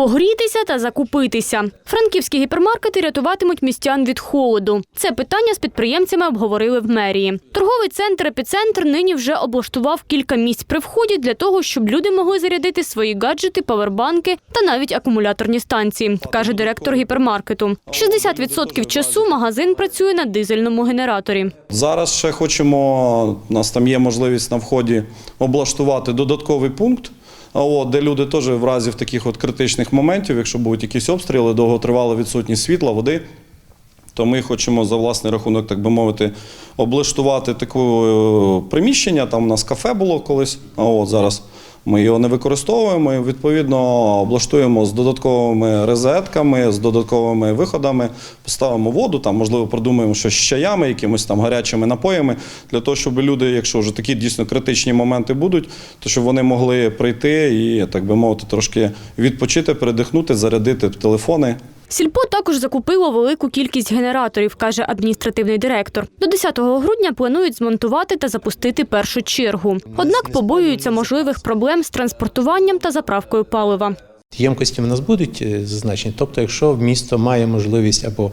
Погрітися та закупитися. Франківські гіпермаркети рятуватимуть містян від холоду. Це питання з підприємцями обговорили в мерії. Торговий центр епіцентр нині вже облаштував кілька місць при вході для того, щоб люди могли зарядити свої гаджети, павербанки та навіть акумуляторні станції, каже директор гіпермаркету. 60% часу магазин працює на дизельному генераторі. Зараз ще хочемо, у нас там є можливість на вході облаштувати додатковий пункт. От, де люди теж в разі в таких от критичних моментів, якщо будуть якісь обстріли, довготривала відсутність світла, води, то ми хочемо за власний рахунок, так би мовити, облаштувати таке приміщення. Там у нас кафе було колись, а от зараз ми його не використовуємо. І, відповідно, облаштуємо з додатковими розетками, з додатковими виходами, поставимо воду, там, можливо, продумаємо щось з чаями, якимось там гарячими напоями, для того, щоб люди, якщо вже такі дійсно критичні моменти будуть, то щоб вони могли прийти і, так би мовити, трошки відпочити, передихнути, зарядити телефони. Сільпо також закупило велику кількість генераторів, каже адміністративний директор. До 10 грудня планують змонтувати та запустити першу чергу. Однак побоюються можливих проблем з транспортуванням та заправкою палива. Ємкості в нас будуть е, зазначені. Тобто, якщо місто має можливість або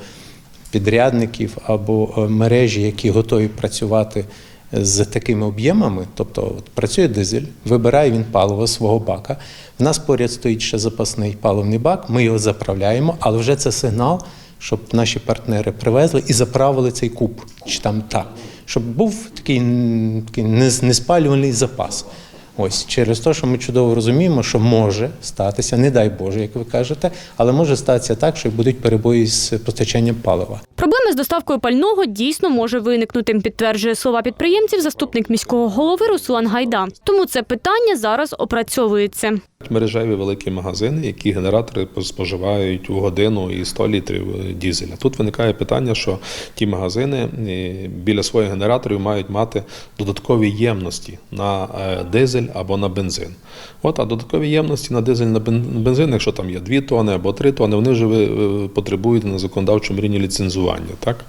підрядників, або е, мережі, які готові працювати з такими об'ємами, тобто от працює дизель, вибирає він паливо свого бака. В нас поряд стоїть ще запасний паливний бак, ми його заправляємо, але вже це сигнал, щоб наші партнери привезли і заправили цей куб, чи там так, щоб був такий, такий неспалювальний запас. Ось через те, що ми чудово розуміємо, що може статися, не дай Боже, як ви кажете, але може статися так, що будуть перебої з постачанням палива. Проблеми з доставкою пального дійсно може виникнути, підтверджує слова підприємців заступник міського голови Руслан Гайда. Тому це питання зараз опрацьовується. Мережеві великі магазини, які генератори споживають у годину і 100 літрів е, дізеля. Тут виникає питання, що ті магазини е, біля своїх генераторів мають мати додаткові ємності на е, дизель або на бензин. От, а додаткові ємності на дизель на бензин, якщо там є 2 тони або 3 тони, вони вже потребують на законодавчому рівні ліцензування. Так?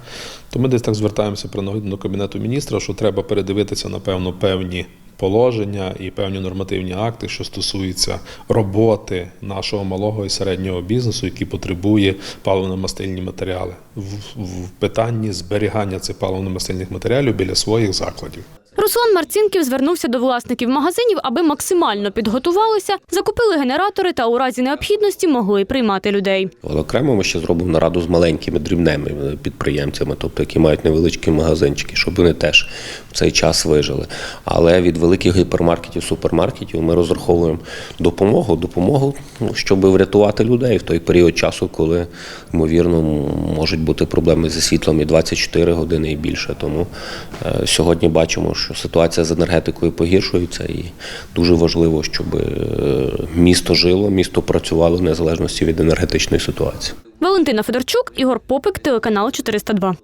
То ми десь так звертаємося принагідно до Кабінету міністра, що треба передивитися, напевно, певні положення і певні нормативні акти, що стосуються роботи нашого малого і середнього бізнесу, який потребує паливно-мастильні матеріали в, питанні зберігання цих паливно-мастильних матеріалів біля своїх закладів. Руслан Марцінків звернувся до власників магазинів, аби максимально підготувалися, закупили генератори та у разі необхідності могли приймати людей. Окремо ми ще зробимо нараду з маленькими дрібними підприємцями, тобто які мають невеличкі магазинчики, щоб вони теж в цей час вижили. Але від великих гіпермаркетів, супермаркетів ми розраховуємо допомогу, допомогу, ну, щоб врятувати людей в той період часу, коли ймовірно можуть бути проблеми зі світлом і 24 години і більше. Тому е, сьогодні бачимо, що ситуація з енергетикою погіршується, і дуже важливо, щоб е, місто жило, місто працювало в незалежності від енергетичної ситуації. Валентина Федорчук, Ігор Попик, телеканал 402.